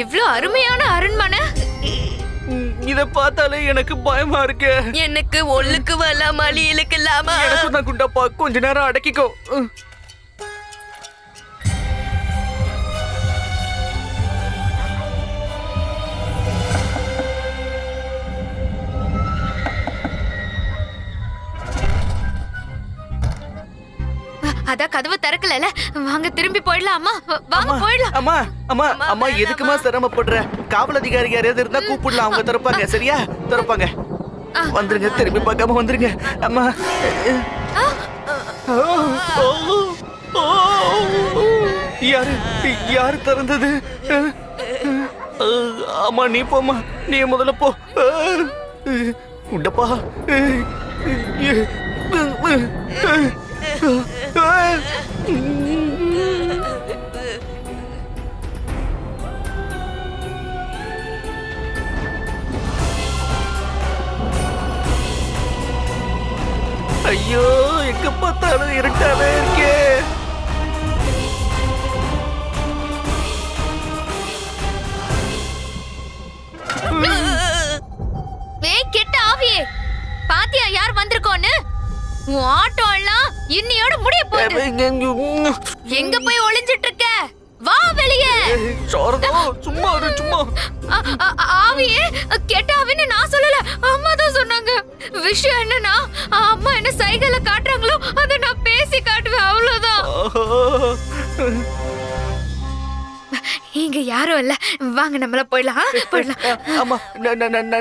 இவ்ளோ அருமையான அரண்மனை? இத பார்த்தாலே எனக்கு பயமா இருக்கு. எனக்கு ஒல்லுக்கு வரலாமா இழுக்கலாமா? எனக்கும் தான் குண்டப்பா கொஞ்ச நேரம் அடக்கிக்கோ. அதான் கதவு திறக்கலல? வாங்க திரும்பி போயிடலாமா? வாங்க போயிடலாம். அம்மா அம்மா அம்மா, எதுக்குமா சிரமப்படுற? காவல் அதிகாரி யாரையாவது இருந்தா கூப்பிடலாம் அவங்க திறப்பாங்க சரியா? திறப்பாங்க. வந்துருங்க திரும்பி பார்க்காம வந்துருங்க. அம்மா. யாரு யாரு திறந்தது? அம்மா நீ போம்மா. நீ முதல்ல போ. உண்டப்பா ஐயோ எங்க பார்த்தாலும் இருட்டாவே இருக்கே. வேய் கெட்ட ஆவியே. பாத்தியா யார் வந்திருக்கோன்னு? இன்னியோட முடிய போகுது. எங்க போய் ஒளிஞ்சிட்டு இருக்க வா வெளியே. சாரதா சும்மா இரு சும்மா. ஆவியே கெட்ட ஆவின்னு நான் சொல்லல. அம்மா தான் சொன்னாங்க. விஷயம் என்னன்னா அம்மா என்ன சைகைல காட்டுறாங்களோ அதை நான் பேசி காட்டுவேன் அவ்வளவுதான். இங்க யாரும் இல்ல. வாங்க நம்மள போயிடலாம்? போயிடலாம். ஆமா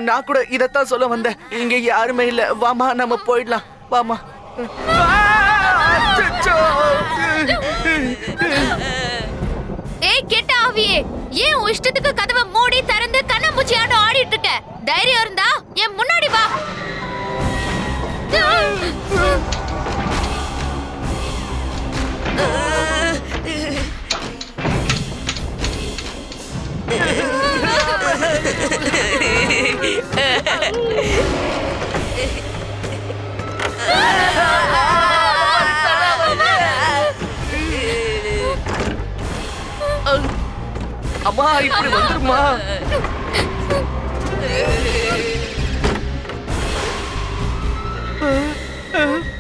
நான் கூட இதத்தான் சொல்ல வந்தேன். இங்க யாருமே இல்ல. வாமா நம்ம போயிடலாம். வாமா. ஏய் கெட்ட ஆவியே. ஏன் உன் இஷ்டத்துக்கு கதவை மூடி திறந்து கண்ணாமூச்சி ஆட்டம் ஆடிட்டு இருக்க? தைரியம் இருந்தா என் முன்னாடி வா. அம்மா இப்படி வந்துருமா Huh?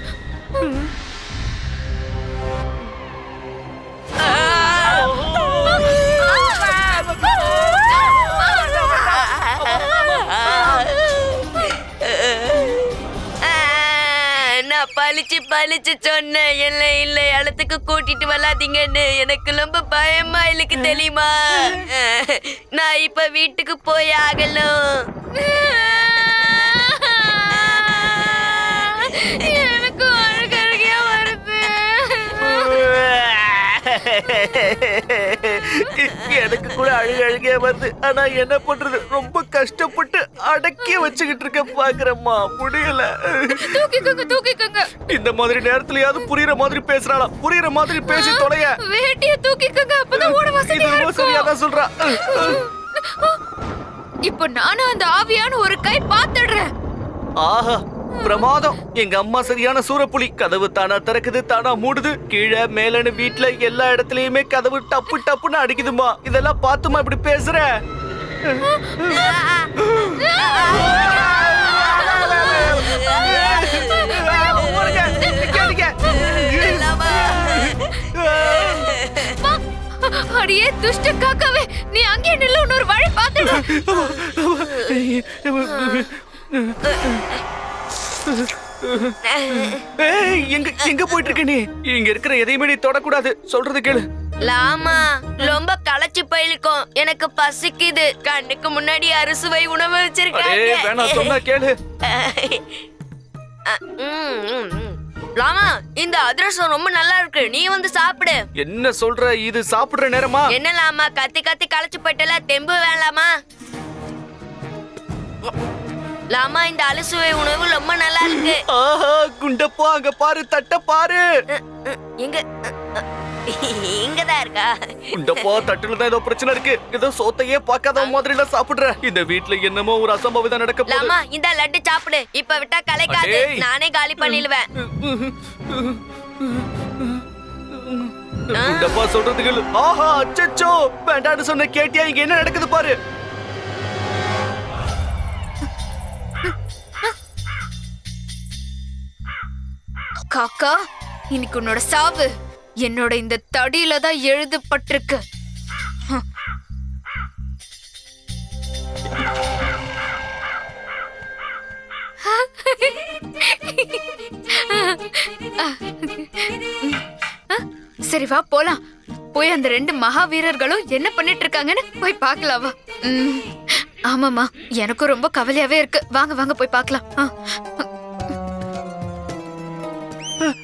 பழிச்சு சொன்னேன் இல்லை இல்லை இடத்துக்கு கூட்டிட்டு வராதீங்கன்னு. எனக்கு ரொம்ப பயமா இருக்கு தெரியுமா? நான் இப்ப வீட்டுக்கு போய் ஆகணும். எனக்கு அழுகழுகையா வருது. எனக்கு கூட அழுக அழுகே வருது. ஆனா என்ன பண்றது? ரொம்ப கஷ்டப்பட்டு அடக்கி வச்சுக்கிட்டு இருக்க பாக்குறம்மா. முடியல தூக்கிக்கோங்க தூக்கிக்கோங்க. இந்த மாதிரி நேரத்துலயாவது புரியுற மாதிரி பேசுறாளா? புரியுற மாதிரி பேசி தொலைய. வேட்டிய தூக்கிக்கோங்க அப்பதான் ஓட வசதியா இருக்கும் சரியாதான் சொல்றா. இப்போ நானும் அந்த ஆவியான ஒரு கை பாத்துடுறேன் ஆஹா பிரமாதம். எங்க அம்மா சரியான சூரப்புலி கதவு தானா திறக்குது தானா மூடுது. கீழே மேலன்னு வீட்ல எல்லா இடத்துலயுமே கதவு டப்பு டப்புன்னு அடிக்குதுமா இதெல்லாம் பார்த்துமா இப்படி பேசுற. அடியே துஷ்ட காக்காவே நீ அங்கே நில்லு இன்னொரு வழி பாத்துடு எங்க எங்க போயிட்டு இருக்க நீ? இங்க இருக்கிற எதையுமே நீ தொடக்கூடாது. சொல்றது கேளு. லாமா ரொம்ப களைச்சு போயிருக்கோம் எனக்கு பசிக்குது. கண்ணுக்கு முன்னாடி அறுசுவை உணவு வச்சிருக்காங்க. லாமா இந்த அதிரசம் ரொம்ப நல்லா இருக்கு. நீ வந்து சாப்பிடு. என்ன சொல்ற? இது சாப்பிடுற நேரமா? என்ன லாமா கத்தி கத்தி களைச்சு போயிட்டல? தெம்பு வேணாமா லாமா இந்த அறுசுவை உணவு ரொம்ப நல்லா இருக்கு. ஆஹா குண்டப்பா அங்க பாரு தட்ட பாரு. எங்க அ, இங்கதான் இருக்கா? குண்டப்பா தட்டுல தான் ஏதோ பிரச்சனை இருக்கு. ஏதோ சோத்தையே பார்க்காத மாதிரி எல்லாம் சாப்பிடுற இந்த வீட்ல என்னமோ ஒரு அசம்பவிதம் நடக்க போகுது. இந்த லட்டு சாப்பிடு. இப்ப விட்டா கலைக்காது. நானே காலி பண்ணிடுவேன். குண்டப்பா சொல்றதுக்கு ஆஹா அச்சச்சோ. வேண்டான்னு சொன்ன கேட்டியா இங்க என்ன நடக்குது பாரு. காக்கா இன்னைக்கு உன்னோட சாவு. என்னோட இந்த தடியில தான் எழுதப்பட்டிருக்கு. சரி வா போலாம். போய் அந்த ரெண்டு மகாவீரர்களும் என்ன பண்ணிட்டு இருக்காங்கன்னு போய் பார்க்கலாம் வா. ம், ஆமாமா எனக்கும் ரொம்ப கவலையாவே இருக்கு. வாங்க வாங்க போய் பார்க்கலாம். ஆ.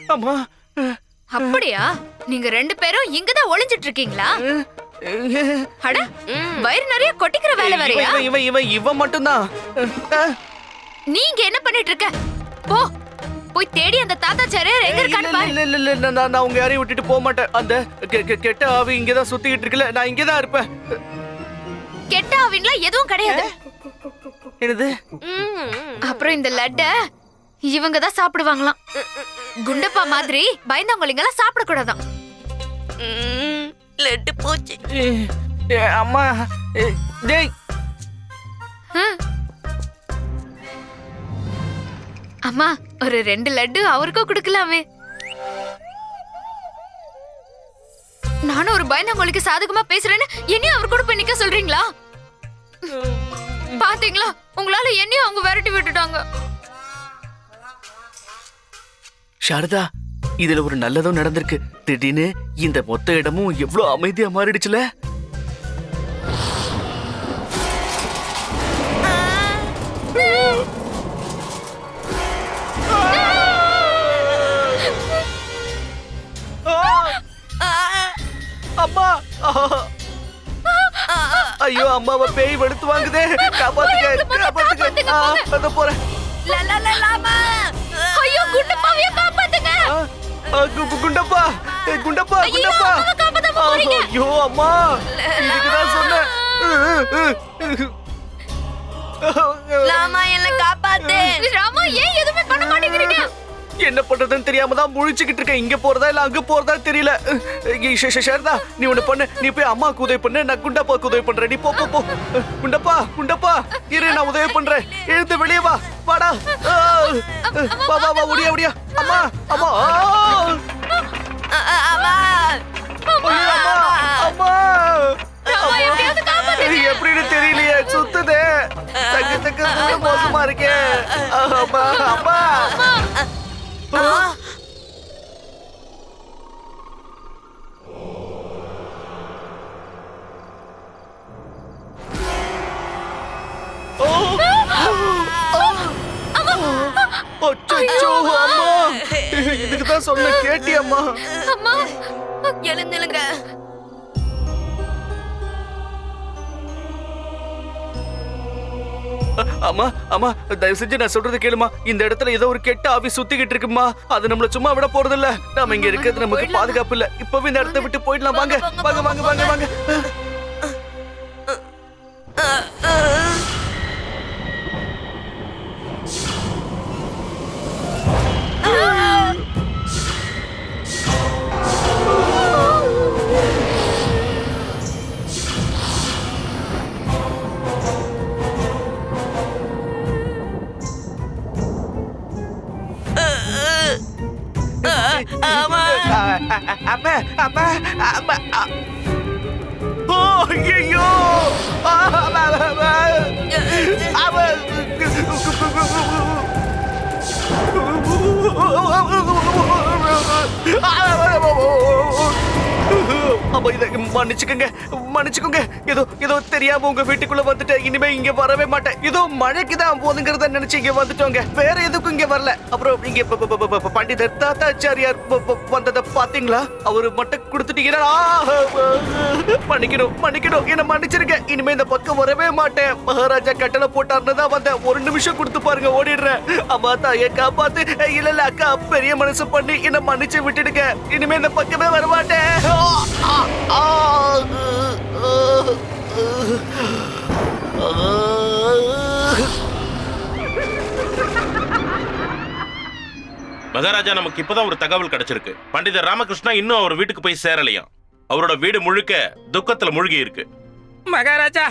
அம்மா அப்படியா? நீங்க ரெண்டு பேரும் இங்கதான் ஒளிஞ்சிட்டு இருக்கீங்களா அட வயிறு நிறைய கொட்டிக்கிற வேலை வரையா இவன் இவன் இவன் இவன் மட்டும்தான். நீங்க என்ன பண்ணிட்டு இருக்க போ போய் தேடி அந்த தாத்தா சாரியர் எங்க இருக்கான்னு இல்ல பாரு. இல்ல இல்ல இல்ல நான் நான் உங்க யாரையும் விட்டுட்டு போக மாட்டேன். அந்த கெ- கெ- கெட்ட ஆவி இங்கதான் சுத்திக்கிட்டு இருக்குல்ல நான் இங்கதான் இருப்பேன். கெட்ட ஆவின்லாம் எதுவும் கிடையாது. என்னது? அப்புறம் இந்த லட்ட இவங்க தான் சாப்பிடுவாங்களாம். குண்டப்பா மாதிரி பயந்தவங்க எல்லாம் சாப்பிடக்கூடாதாம் ம், லட்டு போச்சு. அம்மா டேய். ஹம். அம்மா ஒரு ரெண்டு லட்டு அவருக்கும் கொடுக்கலாமே. நானும் ஒரு பயந்தவங்களுக்கு சாதகமா பேசுறேன்னு என்னையும் அவர் கூட போய் நிக்க சொல்றீங்களா? பாத்தீங்களா? உங்களால என்னையும் அவங்க விரட்டி விட்டுட்டாங்க. சாரதா இதுல ஒரு நல்லதும் நடந்திருக்கு. திடீர்னு இந்த மொத்த இடமும் எவ்வளவு அமைதியா மாறிடுச்சுல? அம்மா! ஐயோ அம்மாவை பேய் வெளுத்து வாங்குதே. காப்பாத்துக்க காப்பாத்துக்க போறேன். குண்டப்பா. குண்டப்பா குண்டப்பா. ஐயோ அம்மா. இதுக்குதான் சொன்னேன். லாமா என்ன காப்பாத்து. என்ன பண்றதுன்னு தெரியாம தான் முழிச்சுக்கிட்டு இருக்கேன். இங்க போறதா இல்ல அங்க போறதா தெரியல. ஷரதா நீ ஒண்ணு பண்ணு. நீ போய் அம்மாக்கு உதவி பண்ணு. நான் குண்டப்பாக்கு உதவி பண்றேன். நீ போ போ போ. குண்டப்பா குண்டப்பா. இரு நான் உதவி பண்றேன். எழுந்து வெளியே வா. வாடா வா வா வா ஒடியா ஒடியா. அம்மா அம்மா. அம்மா அம்மா. எப்படின்னு தெரியலையே. சுத்துதே. தங்கத்துக்கு மோசமா இருக்கே. அம்மா. அம்மா. அச்சச்சோ, அம்மா. இதுக்கு தான் சொன்ன கேட்டி அம்மா அம்மா எழுந்துலுங்க அம்மா அம்மா தயவு செஞ்சு நான் சொல்றது கேளுமா. இந்த இடத்துல ஏதோ ஒரு கெட்ட ஆவி சுத்திக்கிட்டு இருக்குமா? அது நம்மள சும்மா விட போறது இல்ல நாம இங்க இருக்கிறது நமக்கு பாதுகாப்பு இல்ல. இப்பவே இந்த இடத்த விட்டு போயிடலாம். வாங்க வாங்க வாங்க வாங்க வாங்க. அப்ப இத மன்னிச்சுக்கோங்க. மன்னிச்சுக்கோங்க. ஏதோ ஏதோ தெரியாம உங்க வீட்டுக்குள்ள வந்துட்டேன். இனிமே இங்க வரவே மாட்டேன். ஏதோ மழைக்கு தான் போதுங்கிறத நினைச்சு இங்க வந்துட்டோங்க. வேற எதுக்கும் இங்க வரல. அப்புறம் இங்க பண்டிதர் தாத்தாச்சாரியார் வந்ததை பாத்தீங்களா அவரு மட்டும் கொடுத்துட்டீங்கன்னா மன்னிக்கணும் மன்னிக்கணும். என்ன மன்னிச்சிருங்க. இனிமே இந்த பக்கம் வரவே மாட்டேன். மகாராஜா கட்டளை போட்டாருன்னு தான் வந்தேன். ஒரு நிமிஷம் கொடுத்து பாருங்க ஓடிடுறேன். அம்மா தாயை காப்பாத்து. இல்ல இல்ல அக்கா பெரிய மனசு பண்ணி என்ன மன்னிச்சு விட்டுடுங்க. இனிமே இந்த பக்கமே வரமாட்டேன். மகாராஜா நமக்கு இப்பதான் ஒரு தகவல் கிடைச்சிருக்கு. பண்டிதர் ராமகிருஷ்ணா இன்னும் அவர் வீட்டுக்கு போய் சேரலையாம் அவரோட வீடு முழுக்க துக்கத்துல மூழ்கி இருக்கு. மகாராஜா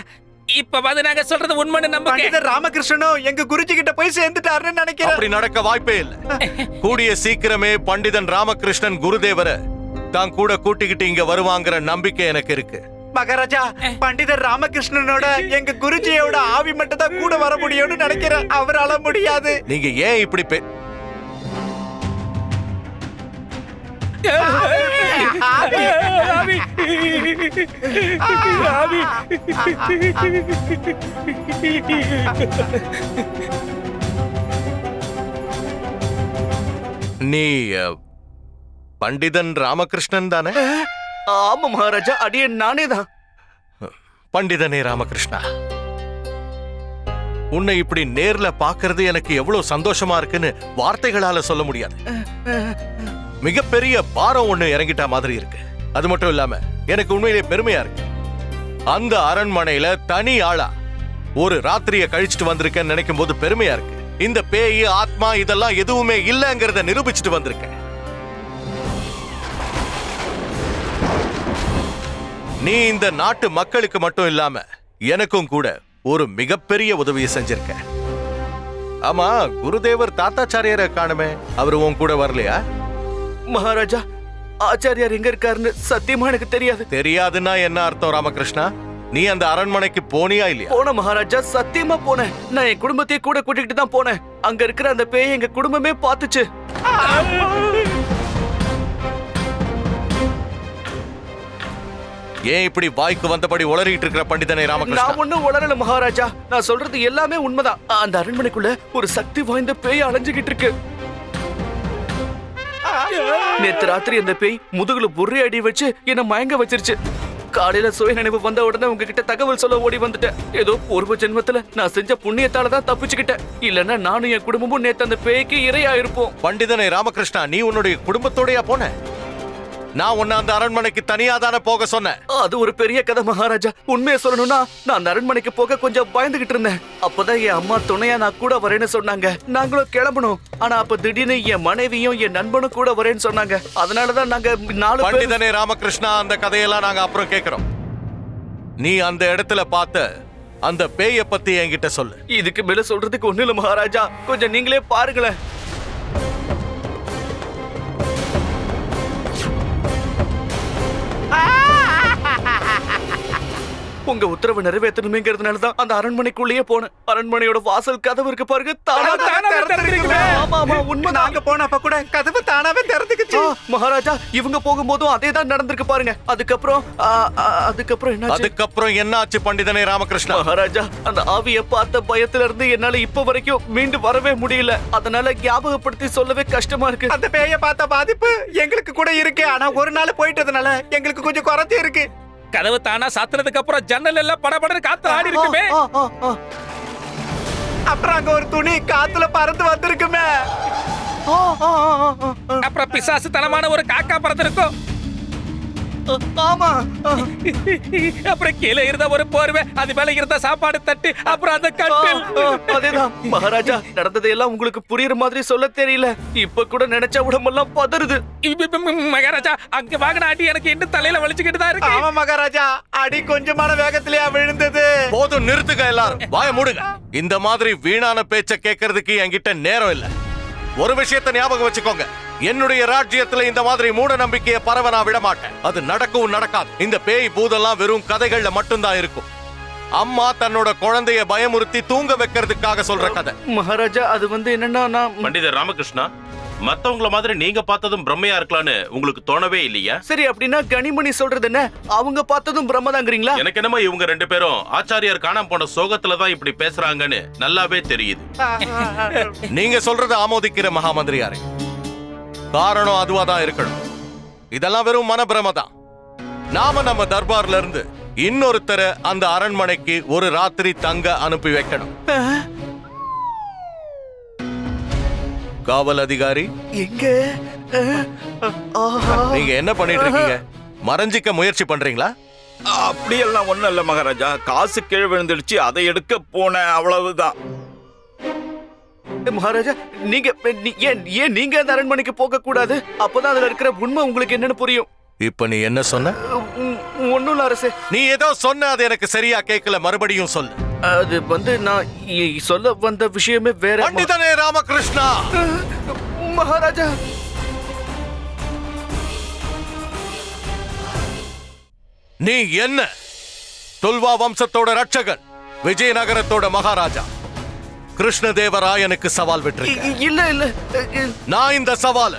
இப்ப வந்து நாங்க சொல்றது உண்மைன்னு பண்டிதர் ராமகிருஷ்ணனும் எங்க குருஜி கிட்ட போய் சேர்ந்துட்டாருன்னு நினைக்கிறேன். அப்படி நடக்க வாய்ப்பே இல்ல. கூடிய சீக்கிரமே பண்டிதன் ராமகிருஷ்ணன் குருதேவரை தான் கூட கூட்டிக்கிட்டு இங்க வருவாங்கிற நம்பிக்கை எனக்கு இருக்கு. மகாராஜா பண்டிதர் ராமகிருஷ்ணனோட எங்க குருஜியோட ஆவி மட்டும் தான் கூட வர முடியும்னு நினைக்கிறேன். அவரால முடியாது. நீங்க ஏன் இப்படி பே- ஆவி. ஆவி. நீ பண்டிதன் ராமகிருஷ்ணன் தானே? ஆமா மகாராஜா அடியே நானே தான் பண்டிதனே ராமகிருஷ்ணா உன்னை இப்படி நேர்ல பாக்குறது எனக்கு எவ்வளவு சந்தோஷமா இருக்குன்னு வார்த்தைகளால சொல்ல முடியாது. மிகப்பெரிய பாரம் ஒண்ணு இறங்கிட்ட மாதிரி இருக்கு. அது மட்டும் இல்லாம எனக்கு உண்மையிலேயே பெருமையா இருக்கு. அந்த அரண்மனையில தனி ஆளா ஒரு ராத்திரிய கழிச்சிட்டு வந்திருக்கேன்னு நினைக்கும் போது பெருமையா இருக்கு. இந்த பேய் ஆத்மா இதெல்லாம் எதுவுமே இல்லைங்கிறத நிரூபிச்சுட்டு வந்திருக்கேன். நீ இந்த நாட்டு மக்களுக்கு மட்டும் இல்லாம எனக்கும் கூட ஒரு மிகப்பெரிய உதவியை செஞ்சிருக்க. ஆமா குருதேவர் தாத்தாச்சாரியாரை காணுமே. அவர் உன் கூட வரலையா? மகாராஜா ஆச்சாரியார் எங்க இருக்காருன்னு சத்தியமா எனக்கு தெரியாது. தெரியாதுன்னா என்ன அர்த்தம் ராமகிருஷ்ணா? நீ அந்த அரண்மனைக்கு போனியா இல்லையா? போன மகாராஜா சத்தியமா போனேன். நான் என் குடும்பத்தையே கூட கூட்டிகிட்டு தான் போனேன். அங்க இருக்கிற அந்த பேய் எங்க குடும்பமே பார்த்துச்சு. ஏன் இப்படி வாய்க்கு வந்தபடி உளறிட்டு இருக்கிற பண்டிதனை ராமகிருஷ்ணா? நான் ஒண்ணும் உளரல மகாராஜா. நான் சொல்றது எல்லாமே உண்மைதான். அந்த அரண்மனைக்குள்ள ஒரு சக்தி வாய்ந்த பேய் அலைஞ்சுகிட்டு இருக்கு. நேத்து ராத்திரி அந்த பேய் முதுகுல புர்ரி அடி வச்சு என்ன மயங்க வச்சிருச்சு. காலையில சுய நினைவு வந்த உடனே உங்ககிட்ட தகவல் சொல்ல ஓடி வந்துட்டேன். ஏதோ பூர்வ ஜென்மத்துல நான் செஞ்ச புண்ணியத்தால தான் தப்பிச்சுக்கிட்டேன். இல்லன்னா நானும் என் குடும்பமும் நேத்து அந்த பேய்க்கு இரையா இருப்போம் பண்டிதனை ராமகிருஷ்ணா நீ உன்னுடைய குடும்பத்தோடயா போன? நான் உன்னை அந்த அரண்மனைக்கு தனியா தானே போக சொன்னேன். அது ஒரு பெரிய கதை மகாராஜா. உண்மையை சொல்லணும்னா நான் அந்த அரண்மனைக்கு போக கொஞ்சம் பயந்துகிட்டு இருந்தேன். அப்பதான் என் அம்மா துணையா நான் கூட வரேன்னு சொன்னாங்க. நாங்களும் கிளம்பணும். ஆனா அப்ப திடீர்னு என் மனைவியும் என் நண்பனும் கூட வரேன்னு சொன்னாங்க. அதனாலதான் நாங்க நாலு பண்டிதனே ராமகிருஷ்ணா அந்த கதையெல்லாம் நாங்க அப்புறம் கேக்குறோம். நீ அந்த இடத்துல பார்த்த அந்த பேய பத்தி என்கிட்ட சொல்லு. இதுக்கு மேல சொல்றதுக்கு ஒண்ணு இல்ல மகாராஜா. கொஞ்சம் நீங்களே பாருங்களேன். உங்க உத்தரவு நிறைவேற்றணுமேங்கிறதுனால தான் அந்த அரண்மனைக்குள்ளேயே போனேன். அரண்மனையோட வாசல் கதவு இருக்கு பாருங்க திறந்திருக்குமே. ஆமா ஆமா உண்மை நாங்க போனப்ப கூட கதவு தானாவே திறந்துக்குச்சு. மகாராஜா இவங்க போகும்போதும் அதே தான் நடந்திருக்கு பாருங்க. அதுக்கப்புறம் அதுக்கப்புறம் என்னாச்சு? அதுக்கப்புறம் என்னாச்சு பண்டிதனே ராமகிருஷ்ணா? மகாராஜா அந்த ஆவிய பார்த்த பயத்துல இருந்து என்னால இப்ப வரைக்கும் மீண்டு வரவே முடியல. அதனால ஞாபகப்படுத்தி சொல்லவே கஷ்டமா இருக்கு. அந்த பேய பார்த்த பாதிப்பு எங்களுக்கு கூட இருக்கு. ஆனா ஒரு நாள் போயிட்டதுனால எங்களுக்கு கொஞ்சம் குறைச்சி இருக்கு. கதவு தானா சாத்துனதுக்கு அப்புறம் ஜன்னல் எல்லாம் படபடன்னு காத்து ஆடி இருக்குமே. அப்புறம் அங்க ஒரு துணி காத்துல பறந்து வந்திருக்குமே. அப்புறம் பிசாசு தனமான ஒரு காக்கா பறந்திருக்கும் ஆமா. அப்புறம் கீழே இருந்த ஒரு போர்வை அது மேல இருந்த சாப்பாடு தட்டு அப்புறம் அந்த ஆ, அதேதான். மகாராஜா நடந்ததையெல்லாம் உங்களுக்கு புரியுற மாதிரி சொல்ல தெரியல. இப்ப கூட நினைச்ச உடம்பெல்லாம் பதறுது. மகாராஜா அங்க வாங்கின அடி எனக்கு இன்னும் தலையில வலிச்சுக்கிட்டு தான் இருக்கு. ஆமா மகாராஜா அடி கொஞ்சமான வேகத்திலேயா விழுந்தது. போதும் நிறுத்துங்க எல்லாரும். வாய மூடுங்க. இந்த மாதிரி வீணான பேச்ச கேட்கறதுக்கு என்கிட்ட நேரம் இல்ல. ஒரு விஷயத்தை ஞாபகம் வச்சுக்கோங்க. என்னுடைய ராஜ்யத்துல இந்த மாதிரி மூட நம்பிக்கையை பரவ நான் விட மாட்டேன் அது நடக்கவும் நடக்காது. இந்த பேய் பூதெல்லாம் வெறும் கதைகள்ல மட்டும்தான் இருக்கும். அம்மா தன்னோட குழந்தைய பயமுறுத்தி தூங்க வைக்கிறதுக்காக சொல்ற கதை. மகாராஜா அது வந்து என்னன்னா பண்டிதர் ராமகிருஷ்ணா மத்தவங்கள மாதிரி நீங்க பார்த்ததும் பிரம்மையா இருக்கலாம்னு உங்களுக்கு தோணவே இல்லையா? சரி அப்படின்னா கனிமணி சொல்றது என்ன? அவங்க பார்த்ததும் பிரம்மதாங்கிறீங்களா எனக்கு என்னமோ இவங்க ரெண்டு பேரும் ஆச்சாரியார் காணாம போன சோகத்துல தான் இப்படி பேசுறாங்கன்னு நல்லாவே தெரியுது. நீங்க சொல்றத ஆமோதிக்கிற மகாமந்திரியாரே. காரணம் அதுவா தான் இருக்கணும். இதெல்லாம் வெறும் மனப்பிரம தான். நாம நம்ம தர்பார்ல இருந்து இன்னொருத்தரை அந்த அரண்மனைக்கு ஒரு ராத்திரி தங்க அனுப்பி வைக்கணும். காவல் அதிகாரி? எங்க. நீங்க என்ன பண்ணிட்டு இருக்கீங்க? மறைஞ்சிக்க முயற்சி பண்றீங்களா? அப்படியெல்லாம் ஒண்ணும் இல்ல மகாராஜா. காசு கீழே விழுந்துடுச்சு அதை எடுக்க போனேன் அவ்வளவுதான். மகாராஜா? நீங்க ஏன் ஏன் நீங்க அந்த அரண்மனைக்கு போக கூடாது அப்பதான் அதுல இருக்கிற உண்மை உங்களுக்கு என்னன்னு புரியும். இப்ப நீ என்ன சொன்ன? ஒண்ணும் இல்ல அரசே. நீ ஏதோ சொன்ன அது எனக்கு சரியா கேட்கல மறுபடியும் சொல்லு. அது வந்து நான் சொல்ல வந்த விஷயமே வேற பண்டிதனே ராமகிருஷ்ணா! மகாராஜா! நீ என்ன? துல்வா வம்சத்தோட ரட்சகன் விஜயநகரத்தோட மகாராஜா! கிருஷ்ணதேவராயனுக்கு சவால் இ- இல்ல இல்ல. நான் இந்த சவால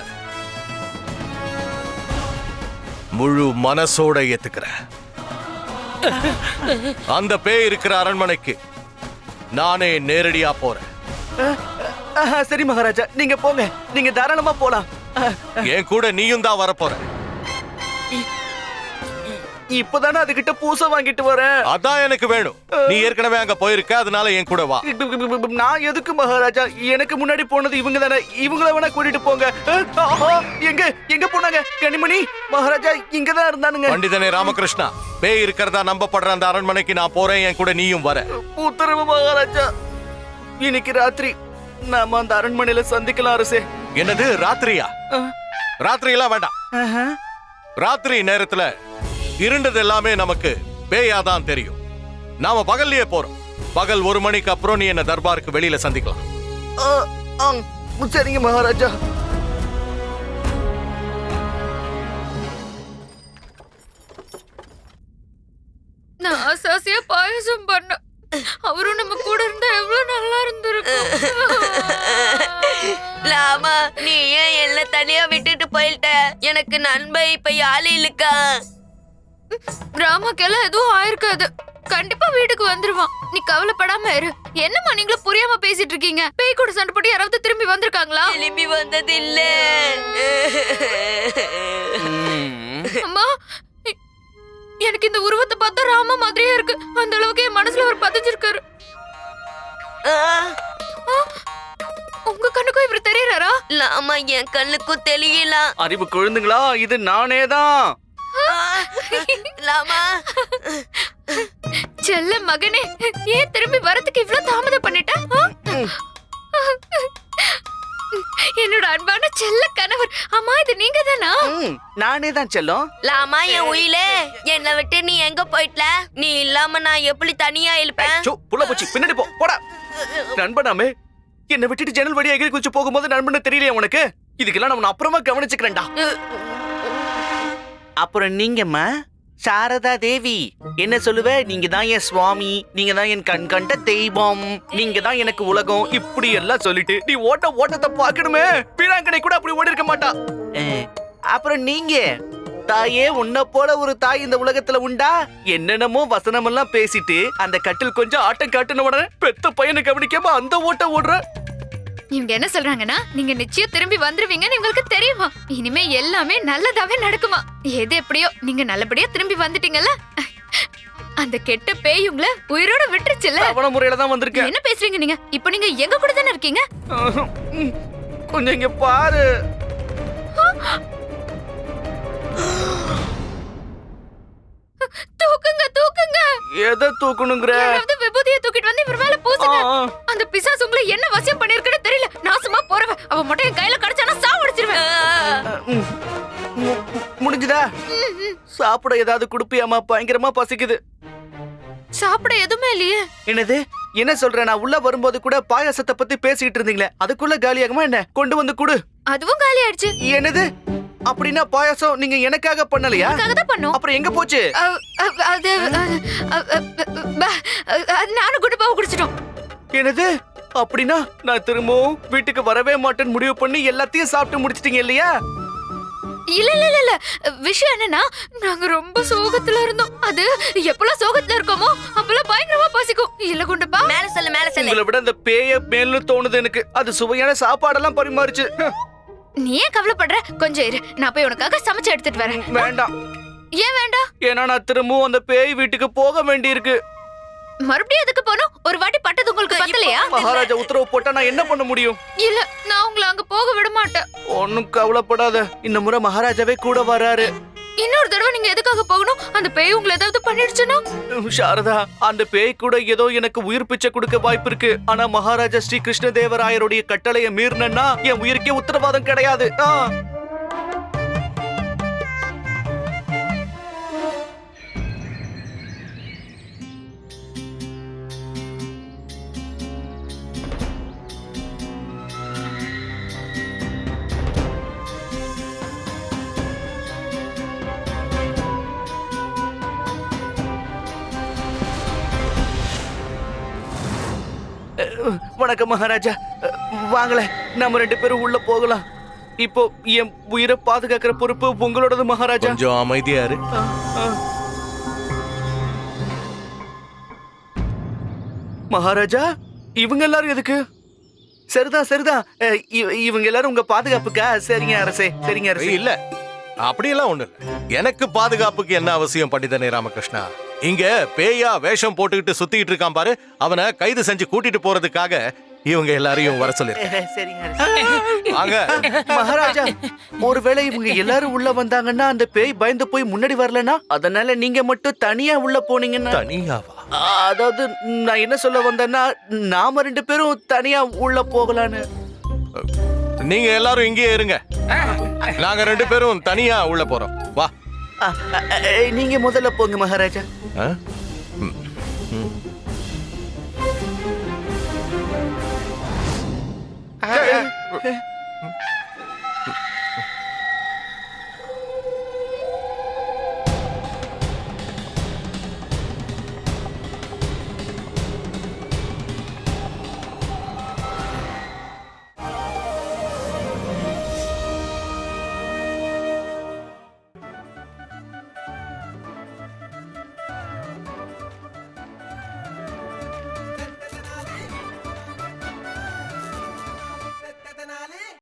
முழு மனசோட ஏத்துக்கிறேன். அந்த பேய் இருக்கிற அரண்மனைக்கு நானே நேரடியா போறேன். சரி மகாராஜா நீங்க போங்க. நீங்க தாராளமா போலாம். என் கூட நீயும் தான் வரப்போற. இப்பதானே அதுகிட்ட பூசை வாங்கிட்டு வரேன். அதான் எனக்கு வேணும். நீ ஏற்கனவே அங்க போயிருக்க அதனால என் கூட வா. நான் எதுக்கு மகாராஜா? எனக்கு முன்னாடி போனது இவங்க தானே. இவங்கள வேணா கூட்டிட்டு போங்க. ஆஹா, எங்க எங்க போனாங்க? கனிமணி மகாராஜா இங்கதான் இருந்தானுங்க. பண்டிதனே ராமகிருஷ்ணா பேய் இருக்கிறதா நம்பப்படுற அந்த அரண்மனைக்கு நான் போறேன் என் கூட நீயும் வர. உத்தரவு மகாராஜா. இன்னைக்கு ராத்திரி நாம அந்த அரண்மனையில சந்திக்கலாம் அரசே. என்னது ராத்திரியா? ராத்திரி எல்லாம் வேண்டாம். ராத்திரி நேரத்துல இருண்டது எல்லாமே நமக்கு பேயா தான் தெரியும். நாம பகல்லையே போறோம். பகல் ஒரு மணிக்கு அப்புறம் நீ என்ன தர்பாருக்கு வெளியில சந்திக்கலாம். சரிங்க மகாராஜா. நான் ஆசாசியா பாயசம் பண்ண அவரும் நம்ம கூட இருந்தா எவ்வளவு நல்லா இருந்திருக்கும். லாமா நீ ஏன் எல்லாம் தனியா விட்டுட்டு போயிட்ட? எனக்கு நண்பன் இப்ப யாரு இல்லக்கா ராமாக்கெல்லாம் எதுவும் ஆயிருக்காது. கண்டிப்பா வீட்டுக்கு வந்துருவான். நீ கவலைப்படாம இரு. என்னம்மா நீங்களும் புரியாம பேசிட்டு இருக்கீங்க பேய் கூட சண்டை போட்டு யாராவது திரும்பி வந்திருக்காங்களா? திரும்பி வந்தது இல்ல அம்மா எனக்கு இந்த உருவத்தை பார்த்தா ராமா மாதிரியே இருக்கு. அந்த அளவுக்கு என் மனசுல அவர் பதிஞ்சிருக்காரு. உங்க கண்ணுக்கும் இவர் தெரியறாரா? லாமா என் கண்ணுக்கும் தெரியல. அறிவு குழந்தைங்களா? இது நானே தான் லாமா. செல்ல மகனே ஏன் திரும்பி வரதுக்கு இவ்ளோ தாமதம் பண்ணிட்ட? என்னோட அன்பான செல்ல கணவர் அம்மா இது நீங்க தானா நானே தான் செல்லம். லாமா என் உயிலே என்னை விட்டு நீ எங்க போயிட்டல நீ இல்லாம நான் எப்படி தனியா இருப்பேன்? சோ புள்ள போச்சு பின்னாடி போ போடா. நண்பனாமே என்னை விட்டுட்டு ஜன்னல் வழியா எகிரி குதிச்சு போகும்போது நண்பன் தெரியலையா உனக்கு? இதுக்கெல்லாம் நான் அப்புறமா கவனிச்சுக்கிறேன்டா. அப்புறம் நீங்கம்மா சாரதா தேவி என்ன சொல்லுவ? நீங்க தான் என் சுவாமி நீங்க தான் என் கண் கண்ட தெய்வம் நீங்க தான் எனக்கு உலகம் இப்படி எல்லாம் சொல்லிட்டு நீ ஓட்ட ஓட்டத்தை பார்க்கணுமே? பீராங்கனை கூட அப்படி ஓடி இருக்க மாட்டா அப்புறம் நீங்க தாயே உன்னை போல ஒரு தாய் இந்த உலகத்துல உண்டா? என்னென்னமோ வசனமெல்லாம் பேசிட்டு அந்த கட்டில் கொஞ்சம் ஆட்டம் காட்டுன உடனே பெத்த பையனை கவனிக்காம அந்த ஓட்ட ஓடுற? இவங்க என்ன சொல்றாங்கன்னா நீங்க நிச்சயம் திரும்பி வந்துருவீங்கன்னு உங்களுக்கு தெரியுமா? இனிமே எல்லாமே நல்லதாவே நடக்குமா? எது எப்படியோ நீங்க நல்லபடியா திரும்பி வந்துட்டீங்கல்ல? அந்த கெட்ட பேய் உங்களை உயிரோட விட்டுருச்சுல்ல? அவன முறையில தான் வந்திருக்கேன். என்ன பேசுறீங்க நீங்க? இப்போ நீங்க எங்க கூட தானே இருக்கீங்க? கொஞ்சம் இங்க பாரு. தூக்குங்க தூக்குங்க. எதை தூக்கணுங்கிற? விபூதியை தூக்கிட்டு வந்து இவர் மேல பூசுங்க. அந்த பிசாசு உங்களை என்ன வசியம் பண்ணிருக்குன்னு அவ மட்டும் என் கையில கிடைச்சானா சாவடிச்சிருவேன் முடிஞ்சுதா சாப்பிட ஏதாவது குடுப்பியாமா பயங்கரமா பசிக்குது சாப்பிட எதுவுமே இல்லையே என்னது என்ன சொல்ற நான் உள்ள வரும்போது கூட பாயாசத்தை பத்தி பேசிட்டு இருந்தீங்களே அதுக்குள்ள காலியாகுமா என்ன கொண்டு வந்து குடு அதுவும் காலி ஆயிடுச்சு என்னது அப்படின்னா பாயாசம் நீங்க எனக்காக பண்ணலையா தான் பண்ணோம் அப்புறம் எங்க போச்சு அது நானும் குண்டு பாவு குடிச்சிட்டோம் என்னது அப்படின்னா நான் திரும்பவும் வீட்டுக்கு வரவே மாட்டேன்னு முடிவு பண்ணி எல்லாத்தையும் சாப்பிட்டு முடிச்சிட்டீங்க இல்லையா? இல்ல இல்ல இல்ல இல்ல. விஷயம் என்னன்னா நாங்க ரொம்ப சோகத்துல இருந்தோம். அது எப்பெல்லாம் சோகத்துல இருக்கோமோ அப்பெல்லாம் பயங்கரமா பசிக்கும். இல்ல குண்டுப்பா மேல சொல்லு மேல சொல்லு. உங்களை விட அந்த பேய மேல்னு தோணுது எனக்கு. அது சுவையான சாப்பாடெல்லாம் பரிமாறிச்சு. நீ ஏன் கவலைப்படுற? கொஞ்சம் இரு. நான் போய் உனக்காக சமைச்சு எடுத்துட்டு வரேன். வேண்டாம். ஏன் வேண்டாம்? ஏன்னா நான் திரும்பவும் அந்த பேய் வீட்டுக்கு போக வேண்டியிருக்கு. மறுபடியும் எதுக்கு போகணும் ஒரு வாட்டி பட்டது உங்களுக்கு பத்தலையா? மகாராஜா உத்தரவு போட்டா நான் என்ன பண்ண முடியும்? இல்ல நான் உங்களை அங்க போக விட மாட்டேன். ஒன்னும் கவலைப்படாத. இந்த முறை மகாராஜாவே கூட வராரு. இன்னொரு தடவை நீங்க எதுக்காக போகணும்? அந்த பேய் உங்களை ஏதாவது பண்ணிடுச்சுன்னா? சாரதா அந்த பேய் கூட ஏதோ எனக்கு உயிர் பிச்சை கொடுக்க வாய்ப்பு இருக்கு. ஆனா மகாராஜா ஸ்ரீ கிருஷ்ணதேவராயருடைய கட்டளையை மீறினா என் உயிருக்கே உத்தரவாதம் கிடையாது. வணக்கம் மகாராஜா. வாங்களேன் நம்ம ரெண்டு பேரும் உள்ள போகலாம். இப்போ என் உயிரை பாதுகாக்கிற பொறுப்பு உங்களோடது மகாராஜா. கொஞ்சம் அமைதியா இரு. மகாராஜா இவங்க எல்லாரும் எதுக்கு? சரிதான் சரிதான் இவ- இவங்க எல்லாரும் உங்க பாதுகாப்புக்கா? சரிங்க அரசே சரிங்க அரசே. இல்ல அப்படியெல்லாம் ஒண்ணு இல்ல. எனக்கு பாதுகாப்புக்கு என்ன அவசியம் பண்டிதனே ராமகிருஷ்ணா? இங்க பேயா வேஷம் போட்டுக்கிட்டு சுத்திக்கிட்டு இருக்கான் பாரு. அவனை கைது செஞ்சு கூட்டிட்டு போறதுக்காக இவங்க எல்லாரையும் வர சொல்லிருக்கேன் வாங்க. மகாராஜா ஒருவேளை இவங்க எல்லாரும் உள்ள வந்தாங்கன்னா அந்த பேய் பயந்து போய் முன்னாடி வரலனா அதனால நீங்க மட்டும் தனியா உள்ள போனீங்கன்னா? தனியாவா? ஆ, அதாவது நான் என்ன சொல்ல வந்தேன்னா நாம ரெண்டு பேரும் தனியா உள்ள போகலான்னு. நீங்க எல்லாரும் இங்கேயே இருங்க. நாங்க ரெண்டு பேரும் தனியா உள்ள போறோம். வா. நீங்க முதல்ல போங்க மகாராஜா. ஆ?